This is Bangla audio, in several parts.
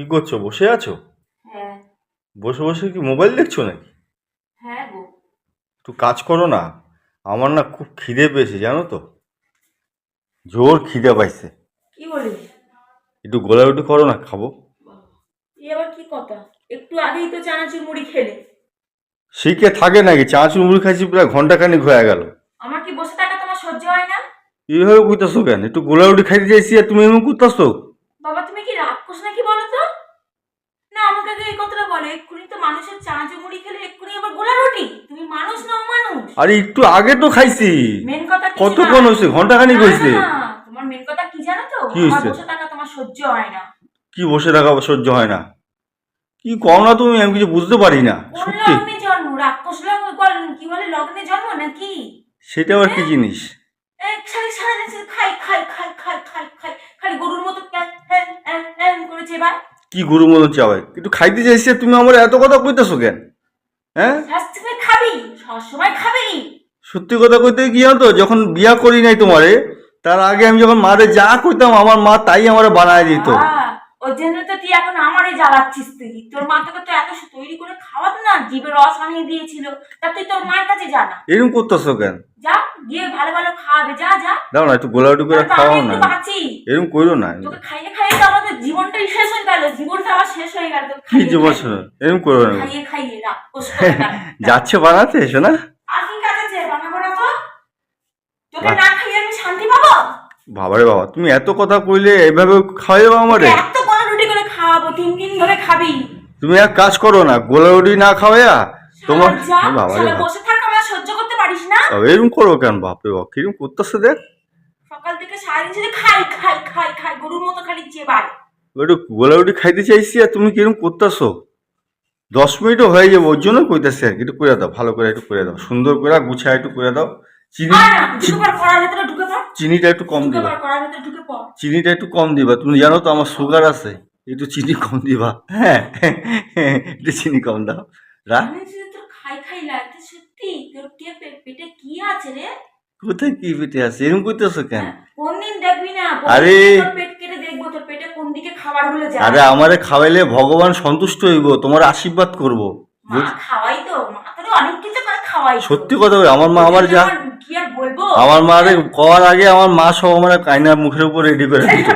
কি করছ? বসে আছো? হ্যাঁ। বসে বসে কি মোবাইল দেখছ নাকি? হ্যাঁ গো। একটু কাজ করো না। আমার না খুব খিদে পেয়েছে জানো তো? জোর খিদে পাইছে। কি বলিস? একটু গোলাগুটি করো না খাব। এই আবার কি কথা? একটু আগেই তো চানাচুর মুড়ি খেলে। শিখে থাকে নাকি? চাঁচুর মুড়ি খাইছি প্রায় ঘণ্টা খানিক হয়ে গেল। আমার কি বসে থাকা তোমার সহ্য হয় না? এইভাবে করতেছো কেন? একটু গোলাগুটি খাইতে চাইছি আর তুমি এমন করতেছো বাবা তুমি কি রাগ করছ নাকি বলো তো না আমাকে আগে এই কথাটা বলো এক্ষুনি তো মানুষের চানাচুর মুড়ি খেলে এক্ষুনি আবার গোলা রুটি। তুমি মানুষ না মানুষ। আরে একটু আগে তো খাইছি। মেন কথা কি কতক্ষণ হয়েছে? ঘণ্টা খানিক হয়েছে। তোমার মেন কথা কি জানো তো? কি হয়েছে? বসে থাকা তোমার সহ্য হয় না। কি বসে থাকা সহ্য হয় না? কি কও না তুমি? আমি কিছু বুঝতে পারি না। সত্যি। জন্ম রাক্ষস কি বলে লগ্নে জন্ম নাকি? সেটা আবার কি জিনিস? এই খালি শুধু খাই খাই খাই খাই খাই খাই খালি গরুর মতো ক্যাঁ, হ্যাঁ, গুরু মনে হচ্ছে কি গুরু মতন চাওয়াই একটু খাইতে চাইছে তুমি আমার এত কথা কইতেছো কেন? হ্যাঁ? খাবি সবসময় খাবি। সত্যি কথা কইতে কি হতো তো যখন বিয়া করি নাই তোমারে তার আগে আমি যখন মারে যা কইতাম আমার মা তাই আমার বানায় দিত। ওই জন্য তো তুই এখন আমারে জ্বালাচ্ছিস তুই। তোর মা তোকে তো এত তৈরি করে খাওয়াত না জিভে রস আনিয়ে দিয়েছিল তা তুই তোর মায়ের কাছে যা না। এরকম করতেছো কেন? যা গিয়ে ভালো ভালো খাওয়াবে যা যা। দাও না একটু গোলাগুটি করে খাওয়াও আমি না এরকম করো না। তোকে খাইয়ে খাইয়ে তো আমাদের জীবনটাই শেষ হয়ে গেল জীবনটা আমার শেষ হয়ে গেল কি জীবন। এরকম করো না। খাইয়ে খাইয়ে না। যাচ্ছে বানাতে এসো না কি কাজ বানাবো না তো? তোকে না খাইয়ে আমি শান্তি পাবো? বাবারে বাবা তুমি এত কথা কইলে এভাবে খাওয়াই দেবো আমারে এত করে খাওয়াবো তিন দিন ধরে খাবি। তুমি এক কাজ করো না গোলাগুটি না খাওয়া তোমার বাবা বসে থাক আমার সহ্য করতে পারিস না? এরকম করো কেন বাপরে বাপ? কীরকম করতেছে দেখ। সকাল থেকে সারাদিন শুধু খাই খাই খাই খাই গরুর মতো খালি চেবার একটু গোলাগুটি খাইতে চাইছি আর তুমি কীরকম করতেছো? দশ মিনিটও হয়ে যাবে ওর জন্য কইতেছি আর কি। একটু করে দাও ভালো করে একটু করে দাও। সুন্দর করে গুছায় একটু করে দাও। চিনি চিনিটা একটু কম দিবা। চিনিটা একটু কম দিবা। তুমি জানো তো আমার সুগার আছে। একটু চিনি কম দিবা। হ্যাঁ। একটু চিনি কম দাও। রা। খাই খাই লাগছে সত্যি? তোর কে পেটে কি আছে রে? কোথায় কি পেটে আছে? এরকম করতেছো কেন? হ্যাঁ, দেখবি না? আরে। পেট কেটে দেখব তোর পেটে কোন দিকে খাবারগুলো যায়। আরে আমারে খাওয়াইলে ভগবান সন্তুষ্ট হইব তোমার আশীর্বাদ করব। মা খাওয়াই তো। মা অনেক কিছু করে খাওয়াই সত্যি কথা বলে, আমার মা আমার যা কি আর বলব? আমার মা রে করার আগে আমার মা সব আমার কাইনার মুখের উপর রেডি করে দিত।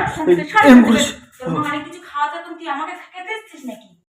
digamos que